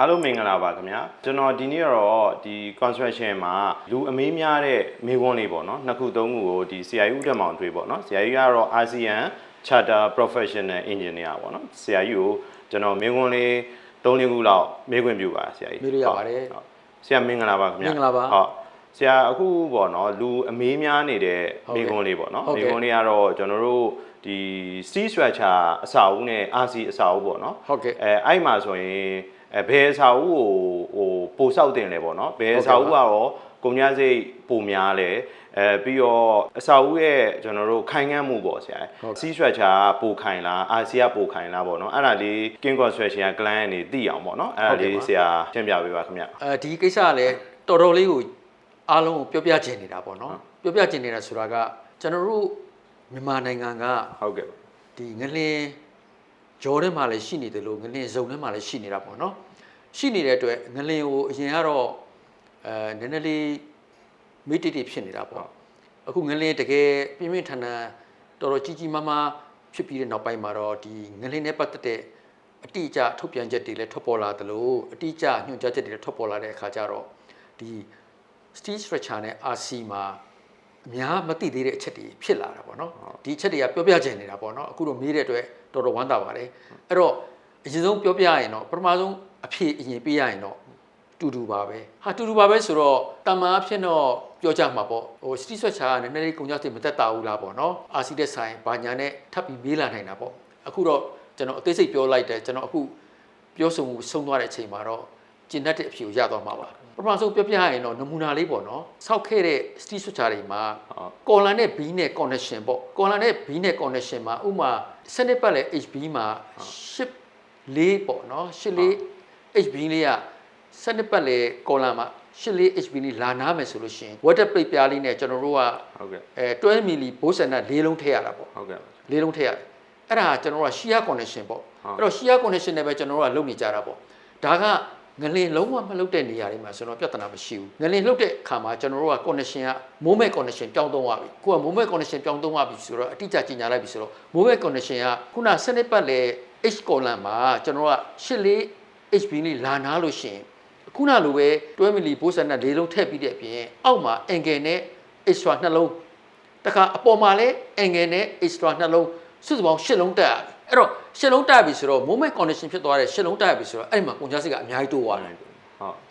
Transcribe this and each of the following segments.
အားလုံးမင်္ဂလာပါခင်ဗျာကျွန်တော်ဒီနေ့တော့ဒီ construction မှာလူအမေးများတဲ့မေးခွန်းလေးပေါ့နော်နှစ်ခုသုံးခုကိုဒီ CIU ဥတက်မောင်တွေးပေါ့နော် CIU ကတော့ ASEAN Charter Professional Engineer ပေါ့နော် CIU ကိုကျွန်တော်မေးခွန်းလေး၃လခုလောက်မေးခွင့်ပြုပါဆရာကြီးမေးလို့ရပါတယ်ဟုတ်ဆရာမင်္ဂလာပါခင်ဗျာမင်္ဂလာပါဟုတ်ဆရာအခုပေါ့နော်လူအမေးများနေတဲ့ဟုတ်ကဲ့မေးခွန်းလေးပေါ့နော်ဟုတ်မေကဲ့းခွန်းလေးကတော့ကျွန်တော်တို့ဒီ steel structure အစာအုပ်နဲ့ RC အစာအုပ်ပေါ့နော်ဟုတ်ကဲ့အဲအဲ့မှာဆိုရင် အဲဘယ်အစာအုပ်ကိုဟိုပိုဆောက်တင်လဲပေါ့နော်ဘယ်အစာအုပ်ကတော့ကုန်ကြစိတ်ပိုများလဲအဲပြီးတော့အစာအုပ်ရဲ့ကျွန်တော်တို့ခိုင်ငန့်မှုပေါ့ဆရာဟုတ်စီးဆွဲချာပိုခိုင်လားအာဆီယပိုခိုင်လားပေါ့နော်အဲ့ဒါလေး king construction က client ကနေသိအောင်ပေါ့နော်အဲ့ဒါဟုတ်ကဲ့လေးပါဆရာရှင်းပြပေးပါခင်ဗျအဲဒီကိစ္စကလည်းတော်တော်လေးကိုအားလုံးကိုပြောပြချင်နေတာပေါ့နော်ပြောပြချင်နေတာဆိုတာကကျွန်တော်တို့မြန်မာနိုင်ငံကဟုတ်ကဲ့ဒီငလင်ဂျော်ထဲမှာလည်းရှိနေတယ်လို့ငလင်ဇုံထဲမှာလည်းရှိနေတာပေါ့နော် ရှိနေတဲ့အတွက်ငလင်ကိုအရင်ကတော့အဲနည်းနည်းလေးမိတိတိဖြစ်နေတာပေါ့အခုငလင်တကယ်ပြင်းပြင်းထန်ထန်တော်တော်ကြီးကြီးမားမားဖြစ်ပြီးတဲ့နောက်ပိုင်းမှာတော့ဒီငလင်နဲ့ပတ်သက်တဲ့အတိအကျထုတ်ပြန်ချက်တွေလည်းထွက်ပေါ်လာသလိုအတိအကျညွှန်ကြားချက်တွေလည်းထွက်ပေါ်လာတဲ့အခါကျတော့ဒီ steel structure နဲ့ RC မှာအများမသိသေးတဲ့အချက်တွေဖြစ်လာတာပေါ့နော်ဒီအချက်တွေကပြောပြချင်နေတာပေါ့နော်အခုတော့မေးတဲ့အတွက်တော်တော်ဝမ်းသာပါတယ်အဲ့တော့အရင်ဆုံးပြောပြရရင်တော့ပထမဆုံး အဖြေအရင်ပေးရရင်တော့တူတူပါပဲဟာတူတူပါပဲဆိုတော့တမန်အဖြစ်တော့ပြောကြမှာပေါ့ဟို steel structure ကနည်းနည်းလေးကုန်ကြစိတ်မသက်တာဘူးလားပေါ့နော် RC တဲ့ဆိုင်ဘာညာနဲ့ထပ်ပြီးမေးလာနိုင်တာပေါ့အခုတော့ကျွန်တော်အသေးစိတ်ပြောလိုက်တယ်ကျွန်တော်အခုပြောဆိုမှုဆုံးသွားတဲ့အချိန်မှာတော့ကျင်တတ်တဲ့အဖြေကိုရသွားမှာပါပထမဆုံးပြောပြရရင်တော့နမူနာလေးပေါ့နော်စောက်ခဲ့တဲ့ steel structure တွေမှာဟုတ်ကော်လန်နဲ့ B နဲ့ connection ပေါ့ကော်လန်နဲ့ B နဲ့ connection မှာဥမာစနစ်ပတ်လဲ HB မှာ10လေးပေါ့နော်10လေး HB လေးကစနစ်ပတ်လဲကော်လန်မှာ10လေး HB လေးလာနာမယ်ဆိုလို့ရှိရင် water plate ပြားလေးနဲ့ကျွန်တော်တို့ကဟုတ်ကဲ့အဲ12 milli ဘိုးဆန်နဲ့၄လုံးထည့်ရတာပေါ့ဟုတ်ကဲ့လေးလုံးထည့်ရတယ်အဲ့ဒါကကျွန်တော်တို့က shear connection ပေါ့အဲ့တော့ shear connection နဲ့ပဲကျွန်တော်တို့ကလုပ်နေကြတာပေါ့ဒါကငလင်လုံးဝမလုပ်တဲ့နေရာတွေမှာကျွန်တော်ပြဿနာမရှိဘူးငလင်လုပ်တဲ့အခါမှာကျွန်တော်တို့က connection က moment connection ပြောင်းသုံးရပြီကိုက moment connection ပြောင်းသုံးရပြီဆိုတော့အတိအကျကြီးညာလိုက်ပြီဆိုတော့ moment connection ကခုနစနစ်ပတ်လေ h column မှာကျွန်တော်တို့က84 HB လေးလာနာလို့ရှိရင်ခုနလိုပဲ12 milli ဘိုးဆန်နဲ့၄လုံးထည့်ပြီးတဲ့အပြင်အောက်မှာ angle နဲ့ extra နှလုံးတခါအပေါ်မှာလည်း angle နဲ့ extra နှလုံးစုစုပေါင်း၈လုံးတက်ရပြီအဲ့တော့၈လုံးတက်ပြီဆိုတော့ moment condition ဖြစ်သွားတဲ့၈လုံးတက်ပြီဆိုတော့အဲ့ဒီမှာကုန်ကြစိတ်ကအများကြီးတိုးသွားတယ်ဟုတ်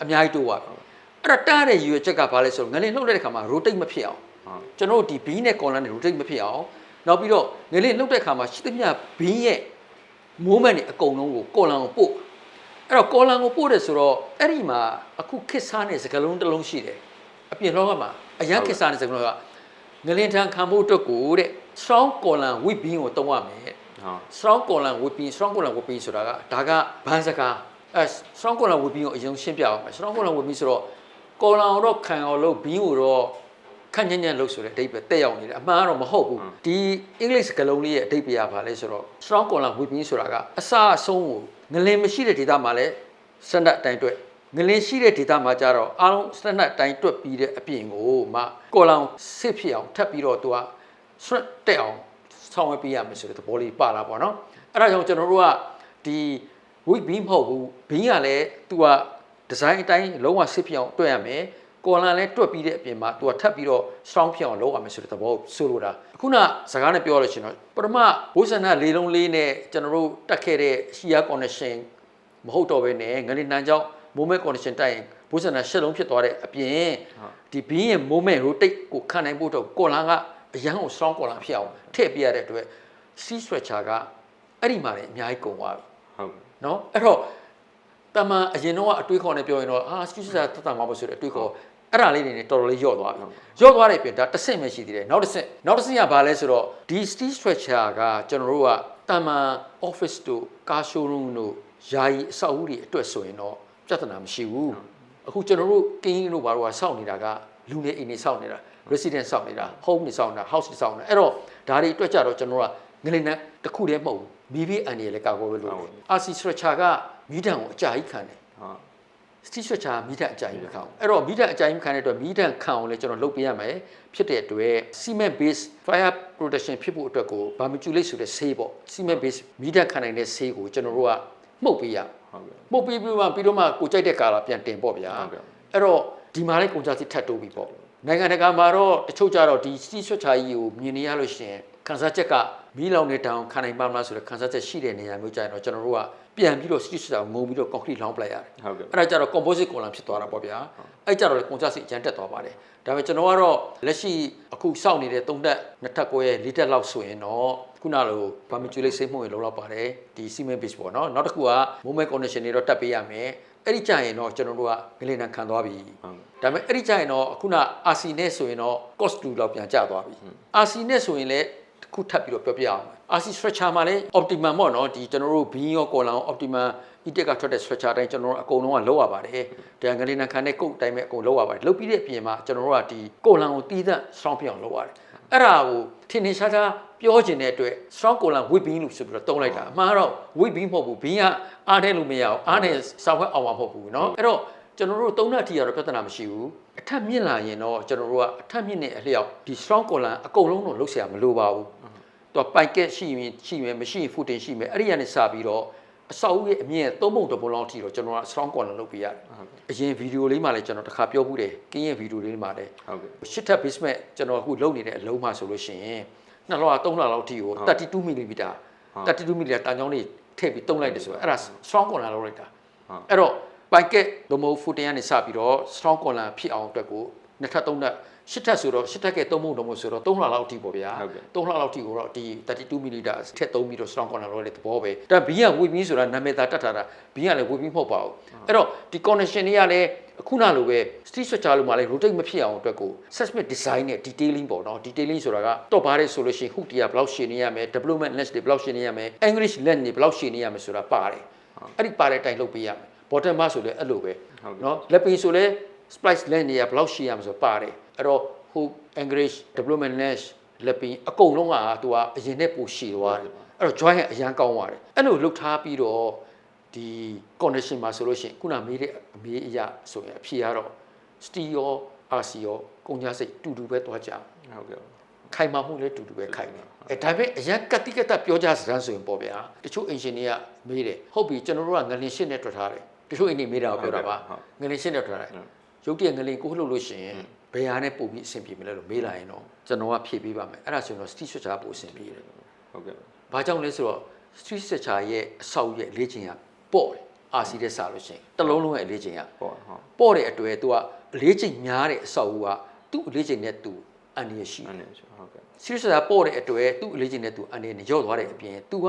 အများကြီးတိုးသွားပြီအဲ့တော့တားတဲ့ရည်ရွယ်ချက်ကဘာလဲဆိုတော့ငလင်လှုပ်တဲ့အခါမှာ rotate မဖြစ်အောင်ဟုတ်ကျွန်တော်တို့ဒီ B နဲ့ column နဲ့ rotate မဖြစ်အောင်နောက်ပြီးတော့ငလင်လှုပ်တဲ့အခါမှာရှိသမျှ B ရဲ့ moment တွေအကုန်လုံးကို column ကိုပို့ အဲ့တော့ column ကိုပို့တယ်ဆိုတော့အဲ့ဒီမှာအခုခစ်စားတဲ့စကလုံးတစ်လုံးရှိတယ်အပြင်လောကမှာအရန်ခစ်စားတဲ့စကလုံးကငလင်ထံခံဖို့အတွက်ကိုတဲ့ strong column with beam ကိုတုံးရမယ်ဟုတ် strong column with beam strong column with beam ဆိုတာကဒါကဘန်းစကားအဲ strong column with beam ကိုအရင်ရှင်းပြအောင်မယ် strong column with beam ဆိုတော့ column ကိုတော့ခံအောင်လို့ beam ကိုတော့ခန့်ညံ့ညံ့လို့ဆိုတဲ့အဓိပ္ပာယ်တက်ရောက်နေတယ်အမှန်ကတော့မဟုတ်ဘူးဒီ English ကလုံးလေးရဲ့အဓိပ္ပာယ်ကဘာလဲဆိုတော့ strong column with beam ဆိုတာကအစအဆုံးကို ငလင်မရှိတဲ့ဒေသမှာလည်း standard အတိုင်းတွက်ငလင်ရှိတဲ့ဒေသမှာကြတော့အားလုံး standard အတိုင်းတွက်ပြီးတဲ့အပြင်ကိုမှ column စစ်ဖြစ်အောင်ထပ်ပြီးတော့သူက straight တက်အောင်ဆောင်းဝဲပေးရမယ်ဆိုတဲ့သဘောလေးပါလာပေါ့နော်အဲ့ဒါကြောင့်ကျွန်တော်တို့ကဒီ weak beam မဟုတ်ဘူး beam ကလည်းသူက design အတိုင်းလုံးဝစစ်ဖြစ်အောင်တွက်ရမယ် ကွန်လန်လည်းတွက်ပြီးတဲ့အပြင်မှာသူကထပ်ပြီးတော့ strong ဖြစ်အောင်လုပ်ရမယ်ဆိုတဲ့သဘောကိုဆိုလိုတာခုနစကားနဲ့ပြောရလို့ရှင်တော့ပထမဘိုးဆန္ဒလေးလုံးလေးနဲ့ကျွန်တော်တို့တက်ခဲ့တဲ့ shear connection မဟုတ်တော့ဘဲနဲ့ငလီနန်ကြောင့် moment connection တိုက်ရင်ဘိုးဆန္ဒရှစ်လုံးဖြစ်သွားတဲ့အပြင်ဒီဘင်းရဲ့ moment rotate ကိုခံနိုင်ဖို့တော့ကွန်လန်ကအရန်ကို strong ကွန်လန်ဖြစ်အောင်ထည့်ပြရတဲ့အတွက် C structure ကအဲ့ဒီမှာလည်းအများကြီးကုန်သွားပြီဟုတ်နော်အဲ့တော့ တမန်အရင်တော့အတွေးခေါ်နေပြောရင်တော့အာ C stretcher တတ်တာမှာပေါ့ဆိုတဲ့အတွေးခေါ်အဲ့ဒါလေးတွေနဲ့တော်တော်လေးယော့သွားပြီယော့သွားတဲ့အပြင်ဒါတစ်ဆင့်ပဲရှိသေးတယ်နောက်တစ်ဆင့်နောက်တစ်ဆင့်ကဘာလဲဆိုတော့ဒီ steel stretcher ကကျွန်တော်တို့ကတမန် office တို့ car showroom တို့ယာယီအဆောက်အဦတွေအတွက်ဆိုရင်တော့ပြဿနာမရှိဘူးအခုကျွန်တော်တို့ကင်းတို့ဘာလို့ကစောင့်နေတာကလူနေအိမ်နေစောင့်နေတာ resident စောင့်နေတာ home နေစောင့်နေတာ house နေစောင့်နေတာအဲ့တော့ဒါတွေအတွက်ကြတော့ကျွန်တော်တို့က ငလင်နဲ့တစ်ခုတည်းမဟုတ်ဘူးမိဘအန်ဒီလည်းကာကွယ်လို့ RC structure ကမိတံကိုအကြာကြီးခံတယ်ဟုတ် steel structure မိတံအကြာကြီးမခံဘူးအဲ့တော့မိတံအကြာကြီးမခံတဲ့အတွက်မိတံခံအောင်လည်းကျွန်တော်လုပ်ပေးရမယ်ဖြစ်တဲ့အတွက် cement base fire protection ဖြစ်ဖို့အတွက်ကို vermiculite ဆိုတဲ့ဆေးပေါ့ cement base မိတံခံနိုင်တဲ့ဆေးကိုကျွန်တော်တို့ကမှုတ်ပေးရဟုတ်ကဲ့မှုတ်ပေးပြီးမှပြီးတော့မှကိုကြိုက်တဲ့ကာလာပြန်တင်ပေါ့ဗျာဟုတ်ကဲ့အဲ့တော့ဒီမှာလည်းကုန်ကြစီထပ်တိုးပြီပေါ့နိုင်ငံတကာမှာတော့တချို့ကြတော့ဒီစီးဆွတ်ချာကြီးကိုမြင်နေရလို့ရှရင် ခန်းစားချက်ကမီးလောင်နေတောင်ခံနိုင်ပါမလားဆိုတော့ခန်းစားချက်ရှိတဲ့နေရာမျိုးကြရင်တော့ကျွန်တော်တို့ကပြန်ပြီးတော့စီးဆွတ်ချာကိုငုံပြီးတော့ concrete လောင်းပလိုက်ရတယ်ဟုတ်ကဲ့အဲ့ဒါကြတော့ composite column ဖြစ်သွားတာပေါ့ဗျာအဲ့ကြတော့လေကုန်ကြစီအကျန်းတက်သွားပါတယ်ဒါပေမဲ့ကျွန်တော်ကတော့လက်ရှိအခုစောင့်နေတဲ့၃တက်နှစ်ထပ်ကိုရဲ့၄တက်လောက်ဆိုရင်တော့ခုနလိုဗာမီကျူလိတ်စိတ်မှုရင်လုံးလောက်ပါတယ်ဒီ cement base ပေါ့နော်နောက်တစ်ခုက moment condition တွေတော့တက်ပေးရမယ်အဲ့ဒီကြရင်တော့ကျွန်တော်တို့ကငလင်နံခံသွားပြီဟုတ်ကဲ့ဒါပေမဲ့အဲ့ဒီကြရင်တော့ခုန RC နဲ့ဆိုရင်တော့ cost 2လောက်ပြန်ကျသွားပြီ RC နဲ့ဆိုရင်လည်းတစ် ခုထပ်ပြီးတော့ပြောပြအောင်မယ် RC structure မှာလည်း optimum ပေါ့နော်ဒီကျွန်တော်တို့ beam ရော column ရော optimum e-tech ကထွက်တဲ့ structure တိုင်းကျွန်တော်တို့အကုန်လုံးကလောက်ရပါတယ်။ဒါငလေးနံခံတဲ့ကုတ်အတိုင်းပဲအကုန်လောက်ရပါတယ်။လောက်ပြီးတဲ့အပြင်မှာကျွန်တော်တို့ကဒီ column ကိုတီးသန့် strong ဖြစ်အောင်လုပ်ရတယ်။အဲ့ဒါကိုထင်ထင်ရှားရှားပြောချင်တဲ့အတွက် strong column with beam လို့ဆိုပြီးတော့တုံးလိုက်တာ။အမှန်ကတော့ with beam မဟုတ်ဘူး။ beam ကအားနဲ့လို့မရအောင်အားနဲ့ဆောက်ဝဲအောင်မှာမဟုတ်ဘူးเนาะအဲ့တော့ ကျွန်တော်တို့သုံးနှစ်အထိကတော့ပြဿနာမရှိဘူးအထက်မြင့်လာရင်တော့ကျွန်တော်တို့ကအထက်မြင့်တဲ့အလျောက်ဒီ strong column အကုန်လုံးတော့လုပ်เสียမလိုပါဘူးသူကပိုက်ကက်ရှိရင်ရှိမယ်မရှိရင် footing ရှိမယ်အဲ့ဒီကနေစပြီးတော့အဆောက်အဦရဲ့အမြင့်သုံးပုံတစ်ပုံလောက်အထိတော့ကျွန်တော်က strong column လုပ်ပေးရတယ်အရင်ဗီဒီယိုလေးမှာလည်းကျွန်တော်တစ်ခါပြောဘူးတယ်ကင်းရဲ့ဗီဒီယိုလေးမှာလည်း ဟုတ်ကဲ့ ရှစ်ထပ် basement ကျွန်တော်အခုလုပ်နေတဲ့အလုံးမှဆိုလို့ရှိရင်နှစ်လောက3လလောက်ထိကို32 mm 32 mm တန်ကြောင်းလေးထည့်ပြီးတုံးလိုက်တယ်ဆိုတော့အဲ့ဒါ strong corner လုပ်လိုက်တာအဲ့တော့ packet ဒမို footing ကနေစပြီးတော့ strong corner ဖြစ်အောင်အတွက်ကိုနှစ်ထပ်သုံးထပ်ရှစ်ထပ်ဆိုတော့ရှစ်ထပ်ကဲသုံးပုံဒမိုဆိုတော့3လလောက်ထိပေါ့ဗျာ3လလောက်ထိကိုတော့ဒီ32 mm ထည့်သုံးပြီးတော့ strong corner လုပ်တဲ့သဘောပဲဒါဘီးကဝေပြီးဆိုတာနာမည်သားတတ်ထားတာဘီးကလည်းဝေပြီးမဟုတ်ပါဘူးအဲ့တော့ဒီ connection တွေကလည်းအခုနလိုပဲ street structure လို့မှလည်း rotate မဖြစ်အောင်အတွက်ကို seismic design နဲ့ detailing ပေါ့နော် detailing ဆိုတာကတော့ဘာလဲဆိုလို့ရှိရင် hook တွေကဘယ်လောက်ရှည်နေရမယ် development length တွေဘယ်လောက်ရှည်နေရမယ် English length တွေဘယ်လောက်ရှည်နေရမယ်ဆိုတာပါတယ်အဲ့ဒီပါတဲ့အတိုင်းလုပ်ပေးရမယ် bottom bar ဆိုလည်းအဲ့လိုပဲနော်လက်ပင်ဆိုလည်း splice length တွေကဘယ်လောက်ရှည်ရမယ်ဆိုပါတယ်အဲ့တော့ hook English development length လက်ပင်အကုန်လုံးကသူကအရင်နဲ့ပိုရှည်သွားတယ်အဲ့တော့ joint ကအရန်ကောင်းသွားတယ်အဲ့လိုလုပ်ထားပြီးတော့ဒီ condition မှာဆိုလို့ရှိရင်ခုနမေးတဲ့အမေးအရာဆိုရင်အဖြေကတော့ steel ရော RC ရောကုန်ကြစိတ်တူတူပဲသွားကြအောင်ဟုတ်ကဲ့ခိုင်မာမှုလည်းတူတူပဲခိုင်တယ်အဲဒါပေမဲ့အရင်ကတိကတပြောကြစမ်းဆိုရင်ပေါ့ဗျာတချို့အင်ရှင်တွေကမေးတယ်ဟုတ်ပြီကျွန်တော်တို့ကငလင်ရှင်းနဲ့တွေ့ထားတယ် တချို့အင်းနေမေးတာကိုပြောတာပါငလင်ရှင်းနဲ့တွေ့ထားတယ်ရုပ်တရက်ငလင်ကိုလှုပ်လို့ရှိရင်ဘယ်ဟာနဲ့ပို့ပြီးအဆင်ပြေမလဲလို့မေးလာရင်တော့ကျွန်တော်ကဖြေပေးပါမယ်အဲ့ဒါဆိုရင်တော့ street structure ပို့အဆင်ပြေတယ်ဟုတ်ကဲ့ဘာကြောင့်လဲဆိုတော့ street structure ရဲ့အဆောက်ရဲ့အလေးချိန်ကပေါ့တယ် RC တဲ့စာလို့ရှိရင်တစ်လုံးလုံးရဲ့အလေးချိန်ကပေါ့ဟုတ်ပေါ့တဲ့အတွေ့သူကအလေးချိန်များတဲ့အဆောက်အဦကသူ့အလေးချိန်နဲ့သူအန်ရရှိတယ်အဲ့ဒါဟုတ်ကဲ့ serious ဆိုတာပေါ့တဲ့အတွက်သူ့အလေးချိန်နဲ့သူအနေနဲ့ရော့သွားတဲ့အပြင်သူက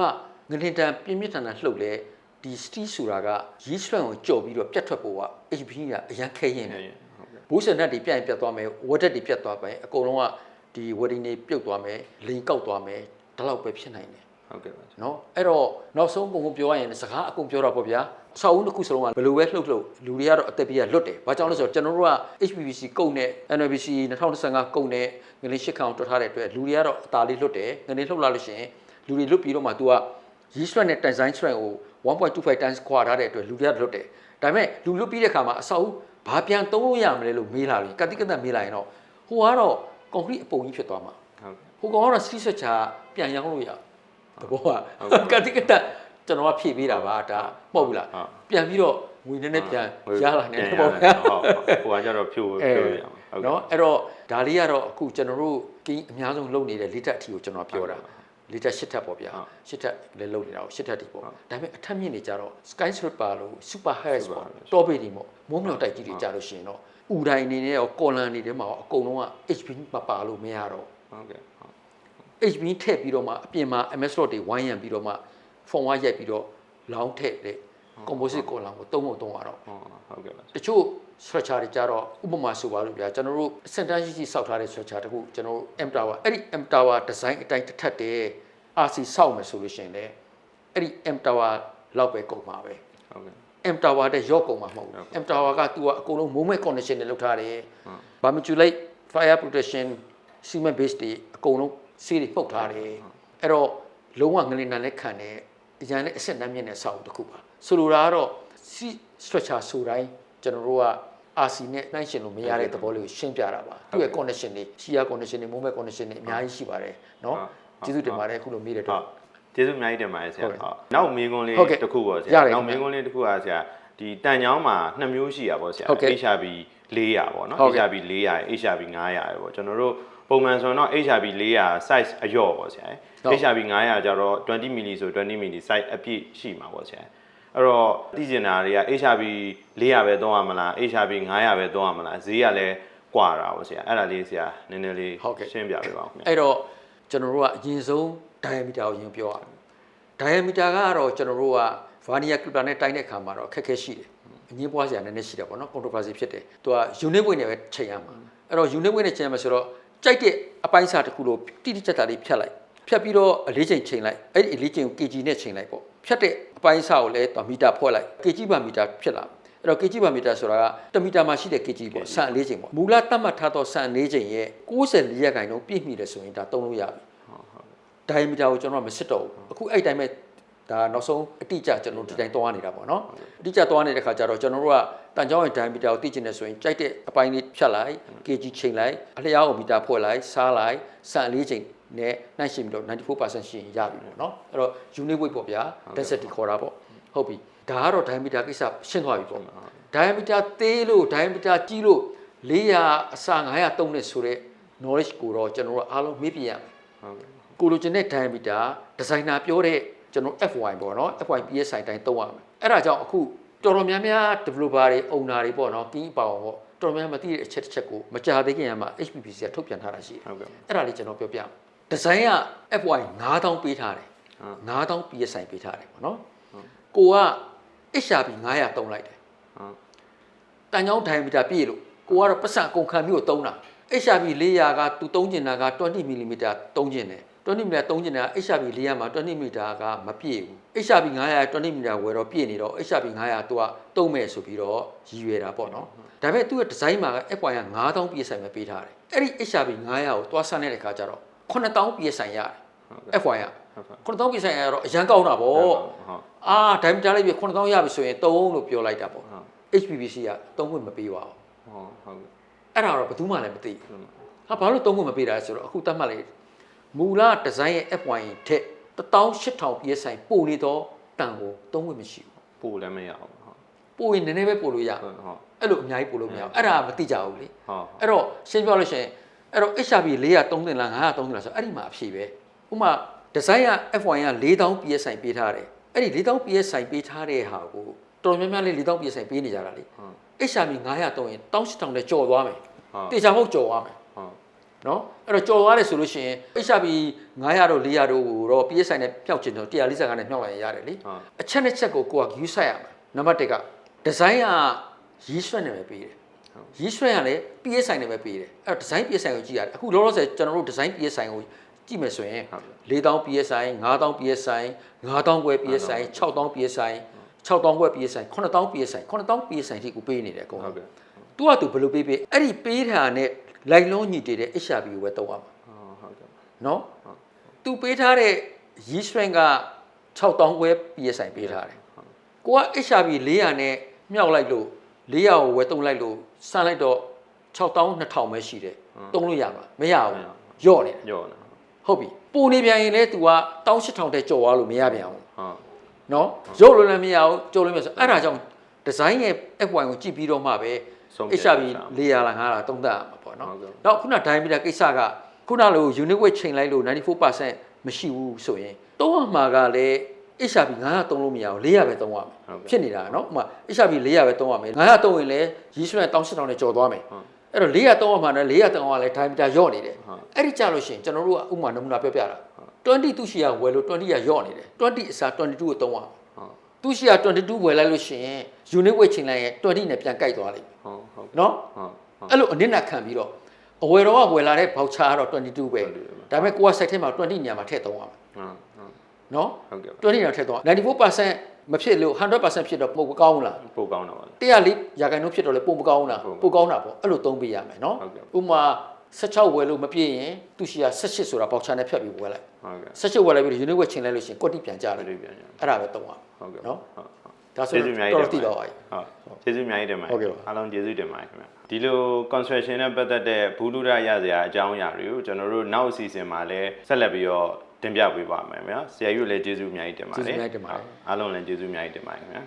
ငလင်တန်ပြင်းပြင်းထန်ထန်လှုပ်လဲ ဒီ steel ဆိုတာကရီးစွမ်းကိုကြော်ပြီးတော့ပြတ်ထွက်ဖို့က HP ကအရန်ခဲရင်တယ်ဟုတ်ကဲ့ဘိုးစံနက်တွေပြတ်ရင်ပြတ်သွားမယ်ဝက်တက်တွေပြတ်သွားမယ်အကုန်လုံးကဒီဝက်ဒီနေပြုတ်သွားမယ်လိန်ကောက်သွားမယ်ဒါတော့ပဲဖြစ်နိုင်တယ်ဟုတ်ကဲ့ပါနော်အဲ့တော့နောက်ဆုံးပုံကိုပြောရရင်စကားအကုန်ပြောတာပေါ့ဗျာဆောက်ဦးတစ်ခုစလုံးကဘယ်လိုပဲလှုပ်လှုပ်လူတွေကတော့အသက်ပြည့်လွတ်တယ်ဘာကြောင့်လဲဆိုတော့ကျွန်တော်တို့က HPBC ကုတ်နဲ့ NBC 2015ကုတ်နဲ့ငလင်းရှစ်ခေါင်တွတ်ထားတဲ့အတွက်လူတွေကတော့အသာလေးလွတ်တယ်ငလင်းလှုပ်လာလို့ရှိရင်လူတွေလွတ်ပြီးတော့မှ तू က ရီးဆွတ်နဲ့ design strength ကို1.25 times ခွာထားတဲ့အတွက်လူတွေကလွတ်တယ်ဒါပေမဲ့လူလွတ်ပြီးတဲ့ခါမှာအဆောက်ဦးဘာပြန်သုံးလို့ရမလဲလို့မေးလာပြီကတိကတမေးလာရင်တော့ဟိုကတော့ concrete အပုံကြီးဖြစ်သွားမှာဟုတ်ကဲ့ဟိုကောင်ကတော့ street structure ပြန်ရောင်းလို့ရတဘောကကတိကတကျွန်တော်ကဖြည့်ပေးတာပါဒါမဟုတ်ဘူးလားပြန်ပြီးတော့ငွေနည်းနည်းပြန်ရလာနေတယ်ပေါ့ဗျာဟုတ်ဟိုကကျတော့ဖြိုးအဲဖြိုးရအောင်ဟုတ်ကဲ့နော်အဲ့တော့ဒါလေးကတော့အခုကျွန်တော်တို့ကင်းအများဆုံးလုပ်နေတဲ့လေးတက်အထီကိုကျွန်တော်ပြောတာ လေးတက်ရှစ်ထပ်ပေါ့ဗျာရှစ်ထပ်လည်းလုပ်နေတာကိုရှစ်ထပ်တီပေါ့ဒါပေမဲ့အထက်မြင့်နေကြတော့ sky stripper လို့ super highs ပေါ့တော့ပေတွေပေါ့မုံမြောက်တိုက်ကြီးတွေကြလို့ရှိရင်တော့ဥတိုင်းနေနဲ့ရောကော်လန်နေထဲမှာရောအကုန်လုံးက HP မပါလို့မရတော့ဟုတ်ကဲ့ဟုတ် HB ထည့်ပြီးတော့မှအပြင်မှာ MS slot တွေဝိုင်းရံပြီးတော့မှဖုံဝါရိုက်ပြီးတော့လောင်းထည့်တဲ့ composite column ကိုသုံးဖို့သုံးရတော့ဟုတ်ကဲ့ပါတချို့ structure တွေကြတော့ဥပမာဆိုပါလို့ဗျာကျွန်တော်တို့စင်တန်းရှိရှိစောက်ထားတဲ့ structure တခုကျွန်တော်တို့ M tower အဲ့ဒီ M tower design အတိုင်းတစ်ထပ်တည်း RC စောက်မယ်ဆိုလို့ရှိရင်လည်းအဲ့ဒီ M tower လောက်ပဲကုန်ပါပဲဟုတ်ကဲ့ M tower တဲ့ရော့ကုန်မှာမဟုတ်ဟုတ်ဘူးကဲ့ M tower က तू ကအကုန်လုံး movement condition တွေလုပ်ထားတယ်ဟုတ်ဘာမကျူလိုက် fire protection cement base တွေအကုန်လုံးဆေးတွေပုတ်ထားတယ်အဲ့တော့လုံးဝငလင်နံလည်းခံတယ်အရန်လည်းအစစ်နှမ်းမြင့်တဲ့ဆောက်တစ်ခုပါဆိုလိုတာကတော့ sea structure ဆိုတိုင်းကျွန်တော်တို့က RC နဲ့နှိုင်းယှဉ်လို့မရတဲ့သဘောလေးကိုရှင်းပြတာပါသူ့ရဲ့ condition တွေ shear condition တွေ movement condition တွေအများကြီးရှိပါတယ်เนาะကျေးဇူးတင်ပါတယ်အခုလိုမိတဲ့အတွက် ကျေးဇူးအများကြီးတင်ပါတယ်ဆရာ ဟုတ်ကဲ့ ဟုတ်နောက်မေးခွန်းလေး ဟုတ်ကဲ့ တစ်ခုပေါ့ဆ ရ ရာ တယ် နောက် ခင်ဗျ မေးခွန်းလေးတစ်ခုကဆရာဒီတန်ချောင်းမှာနှစ်မျိုးရှိတာပေါ့ဆရာ ဟုတ်ကဲ့ HRB 400ပေါ့နော် ဟုတ်ကဲ့ HRB 400 HRB 900ပေါ့ကျွန်တော်တို့ပုံမှန်ဆိုရင်တော့ HRB 400 size အယော့ပေါ့ဆရာ ဟုတ် HRB 900ကျတော့20 mili ဆို20 mili size အပြည့်ရှိမှာပေါ့ဆရာ အဲ့တော့သိကျင်တာတွေက HRB 400ပဲသုံးရမလား HRB 900ပဲသုံးရမလားဈေးကလည်းကွာတာပေါ့ဆရာအဲ့ဒါလေးဆရာနည်းနည်းလေးဟုတ်ကဲ့ရှင်းပြပေးပါဦးခင်ဗျာအဲ့တော့ကျွန်တော်တို့ကအရင်ဆုံး diameter ကိုရင်ပြောရအောင် diameter ကတော့ကျွန်တော်တို့က vernier clipper နဲ့တိုင်းတဲ့ခါမှာတော့အခက်အခဲရှိတယ်အငင်းပွားစရာနည်းနည်းရှိတယ်ပေါ့နော် controversy ဖြစ်တယ်သူက unit weight နဲ့ပဲချိန်ရမှာအဲ့တော့ unit weight နဲ့ချိန်ရမှာဆိုတော့ကြိုက်တဲ့အပိုင်းအစားတစ်ခုလို့တိတိကျကျလေးဖြတ်လိုက်ဖြတ်ပြီးတော့အလေးချိန်ချိန်လိုက်အဲ့ဒီအလေးချိန်ကို kg နဲ့ချိန်လိုက်ပေါ့ ဖြတ်တဲ့အပိုင်းအစားကိုလည်းသူမီတာဖွဲ့လိုက် kg per meter ဖြစ်လာအဲ့တော့ kg per meter ဆိုတာက1မီတာမှာရှိတဲ့ kg ပေါ့ဆန်အလေးချိန်ပေါ့မူလသတ်မှတ်ထားသောဆန်အလေးချိန်ရဲ့94ရာခိုင်နှုန်းပြည့်မီတယ်ဆိုရင်ဒါသုံးလို့ရပြီ diameter ကိုကျွန်တော်ကမစစ်တော့ဘူးအခုအဲ့တိုင်းပဲဒါနောက်ဆုံးအတိအကျကျွန်တော်တို့ဒီတိုင်းသွားနေတာပေါ့နော်အတိအကျသွားနေတဲ့ခါကျတော့ကျွန်တော်တို့ကတန်ကြောင်းရဲ့ diameter ကိုသိချင်တယ်ဆိုရင်ကြိုက်တဲ့အပိုင်းလေးဖြတ်လိုက် kg ချိန်လိုက်အလျားကိုမီတာဖွဲ့လိုက်စားလိုက်စံလေးချိန် နဲ့နှိုင်းရှင်းပြီးတော့94%ရှိရင်ရပြီပေါ့နော်အဲ့တော့ unit weight ပေါ့ဗျာ density ခေါ်တာပေါ့ဟုတ်ပြီဒါကတော့ diameter ကိစ္စရှင်းသွားပြီပေါ့ diameter သေးလို့ diameter ကြီးလို့400အစ900သုံးနေဆိုတဲ့ knowledge ကိုတော့ကျွန်တော်တို့အားလုံးမေ့ပြရမယ်ဟုတ်ကဲ့ကိုလိုချင်တဲ့ diameter ဒီဇိုင်နာပြောတဲ့ကျွန်တော် FY ပေါ့နော် FY PSI တိုင်းသုံးရမယ်အဲ့ဒါကြောင့်အခုတော်တော်များများ developer တွေ owner တွေပေါ့နော်ကင်းအပါအောင်ပေါ့တော်တော်များများမသိတဲ့အချက်တစ်ချက်ကိုမကြာသေးခင်ကမှ HPPC ကထုတ်ပြန်ထားတာရှိတယ်ဟုတ်ကဲ့အဲ့ဒါလေးကျွန်တော်ပြောပြမယ် ဒီဇိုင်းက FY 9000ပေးထားတယ်ဟုတ်9000 PSI ပေးထားတယ်ပေါ့နော်ကိုက HRB 900သုံးလိုက်တယ်ဟုတ်တန်ချောင်း diameter ပြည့်လို့ကိုကတော့ပတ်စံအကုန်ခံပြီးတော့သုံးတာ HRB 400ကသူသုံးကျင်တာက20 mm သုံးကျင်တယ်20 mm သုံးကျင်တာ HRB 400မှာ20 mm ကမပြည့်ဘူး HRB 900 20 mm ဝယ်တော့ပြည့်နေတော့ HRB 900သူကသုံးမဲ့ဆိုပြီးတော့ရည်ရွယ်တာပေါ့နော်ဒါပေမဲ့သူ့ရဲ့ဒီဇိုင်းမှာက FY က9000 PSI ပဲပေးထားတယ်အဲ့ဒီ HRB 900ကိုသွားဆန်းတဲ့အခါကျတော့ 9000 PSI ရတယ် FY ကဟုတ်ကဲ့9000 PSI ရတော့အရန်ကောင်းတာပေါ့ဟုတ်အာ diameter လေးပြ9000ရပြီဆိုရင်3လို့ပြောလိုက်တာပေါ့ဟုတ် HPPC ကသုံးခွင့်မပေးပါဘူးဟုတ်ဟုတ်ကဲ့အဲ့ဒါတော့ဘယ်သူမှလည်းမသိဘူးဟုတ်ဟာဘာလို့သုံးခွင့်မပေးတာလဲဆိုတော့အခုတတ်မှတ်လိုက်မူလဒီဇိုင်းရဲ့ FY ထက်18000 PSI ပိုနေတော့တန်ကိုသုံးခွင့်မရှိဘူးပို့လည်းမရအောင်ဟုတ်ပိုရင်နည်းနည်းပဲပိုလို့ရဟုတ်ဟုတ်အဲ့လိုအများကြီးပိုလို့မရဘူးအဲ့ဒါမသိကြဘူးလေဟုတ်အဲ့တော့ရှင်းပြလို့ရှိရင် အဲ့တော့ HRB 430တင်လား930တင်လားဆိုတော့အဲ့ဒီမှာအဖြေပဲဥပမာဒီဇိုင်းက FY က4000 PSI ပေးထားတယ်အဲ့ဒီ4000 PSI ပေးထားတဲ့ဟာကိုတော်တော်များများလေး4000 PSI ပေးနေကြတာလေဟုတ် HRB 900တုံးရင်18000နဲ့ကြော်သွားမယ်ဟုတ်တေချာမဟုတ်ကြော်သွားမယ်ဟုတ်နော်အဲ့တော့ကြော်သွားတယ်ဆိုလို့ရှိရင် HRB 900တို့400တို့ကိုတော့ PSI နဲ့မြောက်ချင်တော့145နဲ့မြောက်လိုက်ရင်ရတယ်လေဟုတ်အချက်နဲ့ချက်ကိုကိုကယူဆိုင်ရမယ်နံပါတ်1ကဒီဇိုင်းကရီးဆွဲနဲ့ပဲပေးတယ် ရီးဆွဲကလည်း PSI နဲ့ပဲပေးတယ်အဲ့တော့ဒီဇိုင်း PSI ကိုကြည့်ရတယ်အခုလောလောဆယ်ကျွန်တော်တို့ဒီဇိုင်း PSI ကိုကြည့်မယ်ဆိုရင်ဟုတ်4000 PSI 5000 PSI 9000ခွဲ PSI 6000 PSI 6000ခွဲ PSI 9000 PSI 9000 PSI ထိကိုပေးနေတယ်အကုန်ဟုလုံးတ်ကဲ့သူကသူဘယ်လိုပေးပေးအဲ့ဒီပေးတာနဲ့လိုက်လုံးညီတည်တဲ့ HRB ကိုပဲတောင်းရမှာဟုတ်ကဲ့နော်သူပေးထားတဲ့ Yi strength က6000ခွဲ PSI ပေးထားတယ်ကိုက HRB 400နဲ့မြောက်လိုက်လို့400ကိုဝယ်တုံးလိုက်လို့ စမ်းလိုက်တော့6000 2000ပဲရှိတယ်တုံးလို့ရမှာမရဘူးယော့နေတယ်ညောနေဟုတ်ပြီပုံနေပြန်ရင်လည်း तू က18000တဲ့ကြော်သွားလို့မရပြန်ဘူးဟုတ်နော်ရုပ်လို့လည်းမရဘူးကြော်လို့မရဆိုအဲ့ဒါကြောင့်ဒီဇိုင်းရဲ့ FY ကိုကြည့်ပြီးတော့မှပဲဆုံးဖြတ် HRB ချက်400လား500လားသုံးသပ်ရမှာပေါ့နော်ဟုတ်ကဲ့နောက်ခုန diameter ကိစ္စကခုနလို unit weight ချိန်လိုက်လို့94%မရှိဘူးဆိုရင်သုံးရမှာကလည်း HRB 900သုံးလို့မရဘူး400ပဲသုံးရမယ်ဟုတ်ကဲ့ဖြစ်နေတာနော်ဥပမာ HRB 400ပဲသုံးရမယ်900သုံးရင်လည်းရီးဆွဲ18000နဲ့ကြော်သွားမယ်ဟုတ်အဲ့တော့400သုံးရမှာနဲ့400သုံးရလဲ diameter ယော့နေတယ်ဟုတ်အဲ့ဒီကြလို့ရှိရင်ကျွန်တော်တို့ကဥပမာနမူနာပြောပြတာ20သူရှိရဝယ်လို့20ရယော့နေတယ်20အစား22ကိုသုံးရမယ်ဟုတ်သူရှိရ22ဝယ်လိုက်လို့ရှိရင် unit weight ချိန်လိုက်ရင်20နဲ့ပြန်ကြိုက်သွားလိမ့်မယ်ဟုတ်ဟုတ်နော်ဟုတ်ဟုတ်အဲ့လိုအနစ်နာခံပြီးတော့အဝယ်တော်ကဝယ်လာတဲ့ voucher ကတော့22ပဲ22ပဲဒါပေမဲ့ကိုက site ထဲမှာ20ညမှာထည့်သုံးရမယ်ဟုတ်ဟုတ် နော်ဟုတ်ကဲ့20ညမှာထည့်သုံး94%မဖြစ်လို့100%ဖြစ်တော့ပိုကောင်းဘူးလားပို့ကောင်းတော့ပါ104ရာခိုင်နှုန်းဖြစ်တော့လေပိုမကောင်းဘူးလားဟုတ်ပါဘူးပိုကောင်းတာပေါ့အဲ့လိုသုံးပေးရမယ်နော်ဟုတ်ကဲ့ဥပမာ16ဝယ်လို့မပြည့်ရင်သူရှိရ18ဆိုတာ voucher နဲ့ဖြတ်ပြီးဝယ်လိုက်ဟုတ်ကဲ့18ဝယ်လိုက်ပြီး unit weight ချိန်လိုက်လို့ရှိရင်ကွက်တိပြန်ကြတယ်ပြည့်ပြန်ရအဲ့ဒါပဲသုံးရမယ်ဟုတ်ကဲ့နော်ဟုတ်ဟုတ်ဒါဆိုကျေးဇူးအများကြီးတော်တော်သိတော့ပါပြီဟုတ်ကျေးဇူးအများကြီးတင်ပါတယ်ဟုတ်ကဲ့ပါအားလုံးကျေးဇူးတင်ပါတယ်ခင်ဗျဒီလို construction နဲ့ပတ်သက်တဲ့ဘူးလူရရစရာအကြောင်းအရာတွေကိုကျွန်တော်တို့နောက်အစီအစဉ်မှာလည်းဆက်လက်ပြီးတော့ တင်ပြပေးပါမယ်ခင်ဗျာဆရာကြီးကိုလည်းကျေးဇူးအများကြီးတင်ပါတယ်ကျေးဇူးအများကြီးတင်ပါတယ်ဟုတ်အားလုံးလည်းကျေးဇူးအများကြီးတင်ပါတယ်ခင်ဗျာ